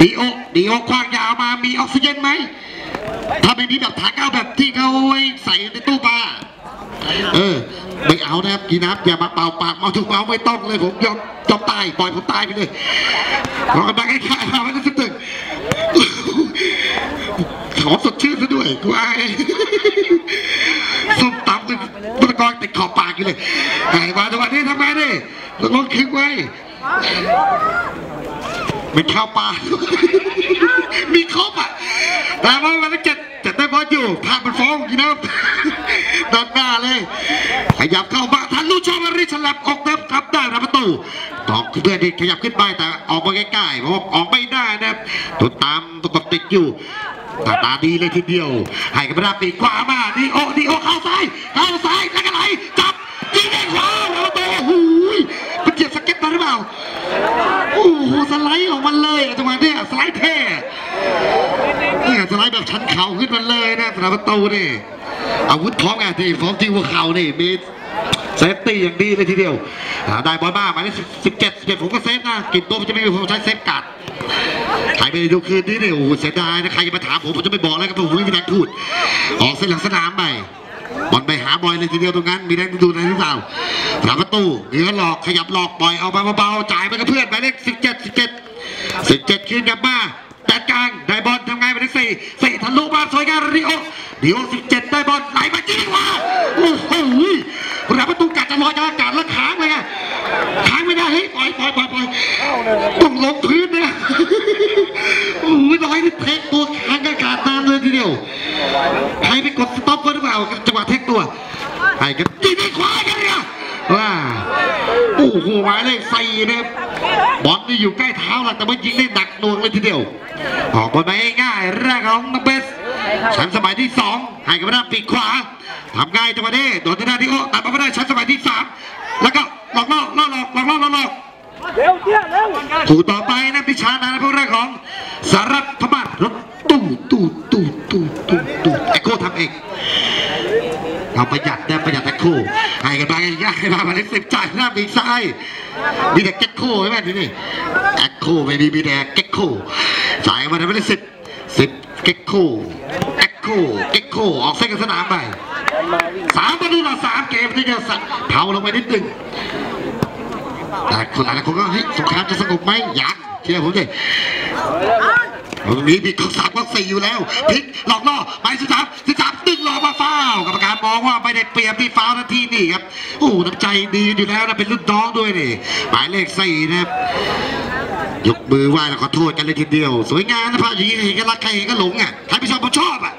ดีโอดีโอควางยาวมามีออกซิเจนไหมถ้าไม่มีแบบถังเอาแบบที่เขาใส่ในตู้ปลาเออไม่เอานะครับกีน้ำอย่ามาเป่าปากเมาถูกเมาไม่ต้องเลยผมยอมยอมตายปล่อยผมตายไปเลยขอกำลังให้ข้ามาไม่ได้สักตึงขอสดชื่นซะด้วยกูอายส้มตำเป็นบุตรกรติดขอบปากอยู่เลยไอ้มาจังหวะนี้ทำไงดิลดคึกไว้ เป็นข้าวปลา มีครบอะแต่ว่ามันจะจะได้บอลอยู่ภาพมันฟ้องอยู่นะด้านหน้าเลย ขยับเข้ามาทันลูกชอบริฉลับออกเต็มทับได้นะประตูตอกเพื่อนที่ขยับขึ้นไปแต่ออกมาใกล้ๆเพราะว่าออกไม่ได้นะครับตัวตามตัวกดติดอยู่ตาตาดีเลยทีเดียว ให้กับราปีกขวามาดีโอดีโอเข้าซ้าย เข้าซ้ายแล้วก็ไหลจับยิงได้ขวาแล้วประตูโอ้โหมันเหยียบสเก็ตมาหรือเปล่าโอ้โหสไลด์ มาเลยจังหวะเนี้ยสไลด์เท่เนี่ยสไลด์แบบชั้นเข่าขึ้นมาเลยนะสำหรับประตูนี่อาวุธพร้อมไงที่พร้อมที่หัวเข่านี่มีเซฟตี้อย่างดีเลยทีเดียวอ่าได้บอลบ้าหมายเลขสิบเจ็ดสิบเจ็ดผมก็เซฟนะกินตัวมันจะไม่มีผมใช้เซฟกัดใครไม่ได้ดูคืนนี้เนี่ยโอ้โหเสียดายนะใครจะมาถามผมผมจะไม่บอกแล้วครับผมไม่มีแรงพูดออกเส้นหลังสนามไปบอลไปหาบอยเลยทีเดียวตรงนั้นมีแรงดูในหรือเปล่าหาประตูมีก็หลอกขยับหลอกปล่อยเอาไปเบาๆจ่ายไปกับเพื่อนหมายเลขสิบเจ็ดสิบเจ็ด สิบเจ็ดคืนกลับมาแต่กลางได้บอลทำไงหมายเลขสี่สี่ทะลุมาสวยงามดิโอดิโอสิบเจ็ดได้บอลไหลมายิงว่าโอ้โหหาประตูกัดจะลอยจากอากาศแล้วค้างเลยไงค้างไม่ได้เฮ้ยปล่อยปล่อยปล่อยปล่อยต้องลงพื้นเนี่ยโอ้โหลอยนี่เทคตัวค้างอากาศนานเลยทีเดียวใครไปกดสต็อปไว้หรือเปล่าจังหวะเทคตัวให้กันยิงได้ขวากันเนี่ยว้า โอ้โหหมายเลขสี่เนี่ยบอลนี่อยู่ใกล้เท้าแหละแต่ว่ายิงได้หนักหน่วงเลยทีเดียว ออกบอลมาง่ายๆแรกของนักเบสชั้นสมัยที่สองให้กับหน้าปีกขวาทำง่ายจังหวะนี้โดนทางด้านที่โอ้ตัดมาไม่ได้ชั้นสมัยที่สามแล้วก็หลอกล่อล่อหลอกหลอกล่อล่อหลอกเร็วเที่ยเร็วถูต่อไปนะพิชานาพวกแรกของสารัตพมาศรถตู้ตู้ตู้ตู้ตู้ตู้ไอโคทำเอง เราประหยัดนะประหยัดแต่โคให้กันไปง่ายๆมามาเลขสิบจ่ายหน้าปีกซ้ายมีแต่เก็กโคใช่ไหมทีนี่แอคโคไม่มีมีแต่เก็กคจ่ายมาทำไปเลขสิบสิบเก็กโคแอคโคเก็กโคออกเส้นสนามไปสามประตูต่อสามเกมที่จะสั่นเผาลงไปนิดนึงแต่คนหลายคนก็เฮ้ยสงครามจะสงบไหมยังเชื่อผมดิ ตรงนี้มีข้อสามข้อสี่อยู่แล้วพลิกหลอกล่อไปสิบสามสิบสามดึงหลอกมาฟาวกรรมการมองว่าไม่ได้เปรียบที่ฟาวนาทีนี่ครับโอ้น้ำใจดีอยู่แล้วนะเป็นรุ่นน้องด้วยนี่หมายเลขสี่นะครับยกมือไหว้แล้วขอโทษกันเลยทีเดียว สวยงามนะพระอย่างนี้เห็นก็รักใครเห็นก็หลงอะใครไม่ชอบผมชอบอะ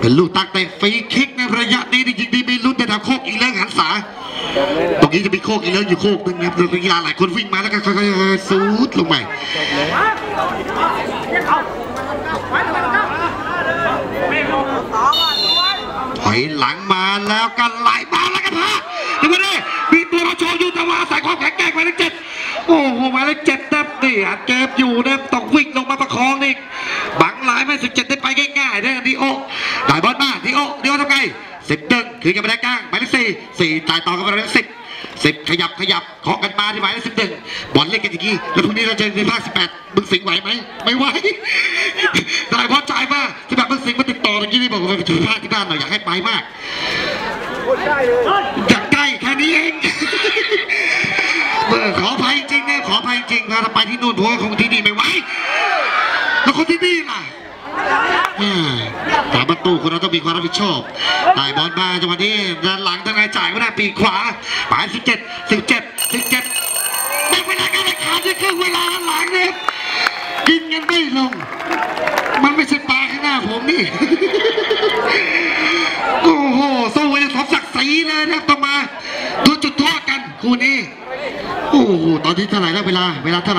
เป็นลูกตักแต่ฟรีคิกในระยะนี้จริงๆดีมีลุ้นแต่ทำโคกอีกแล้วหันษาตรงนี้จะมีโคกอีกแล้วอยู่โคกหนึงนะครับนักกีฬาหลายคนวิ่งมาแล้วก็ค่อยๆซูดลงไป ถอยหลังมาแล้วกันไหลมาแล้วกันพะดูมาดิมีตัวมาโชว์อยู่ต่ว่าใส่ความแข็งแกร่งหมายเลขเจ็ดโอ้โหหมายเลขเจ็ดนะนี่อัดเกมอยู่นะต้องวิ่งลงมาประคองนี่บังหลายไม่สิบเจ็ดได้ไปง่ายๆนะดิโอได้บอลมาดิโอดิโอทำไงสิบดึงคือกันไปได้กลางหมายเลขสี่สี่จ่ายต่อกันไปหมายเลขสิบสิบขยับขยับเคาะกันมาที่หมายเลขสิบหนึ่งบอลเล่นกันอย่างนี้แล้วพรุ่งนี้เราเจอในภาคสิบแปด มึงสิงไหวไหมไม่ไหวได้พอจ่ายมาที่แบบมึงสิงมาติดต่ออย่างนี้นี่บอกว่าไปถึงภาคที่บ้านหน่อยอยากให้ไปมากพูดได้เลยอยากใกล้แค่นี้เองเออขออภัยจริงนะขออภัยจริงนะถ้าไปที่นู่นเพราะว่าคงที่นี่ไม่ไหวแล้วคนที่นี่ล่ะอ่าตามประตูคนเราต้องมีความรับผิดชอบได้บอลมาจังหวะนี้ด้านหลังทางไงจ่ายไม่ได้ปีกขวาหมายสิบเจ็ดสิบเจ็ดสิบเจ็ดแบ่งเวลาการแข่งขันในครึ่งเวลาหลังเนี่ย กินกันไม่ลง มันไม่ใช่ปลาข้างหน้าผมนี่ โอ้โหสู้กันสมศักดิ์ศรีเลยนะต้องมาดูจุดโทษกันคู่นี้ โอ้โห ตอนนี้เท่าไหร่แล้วเวลา เวลาเท่าไหร่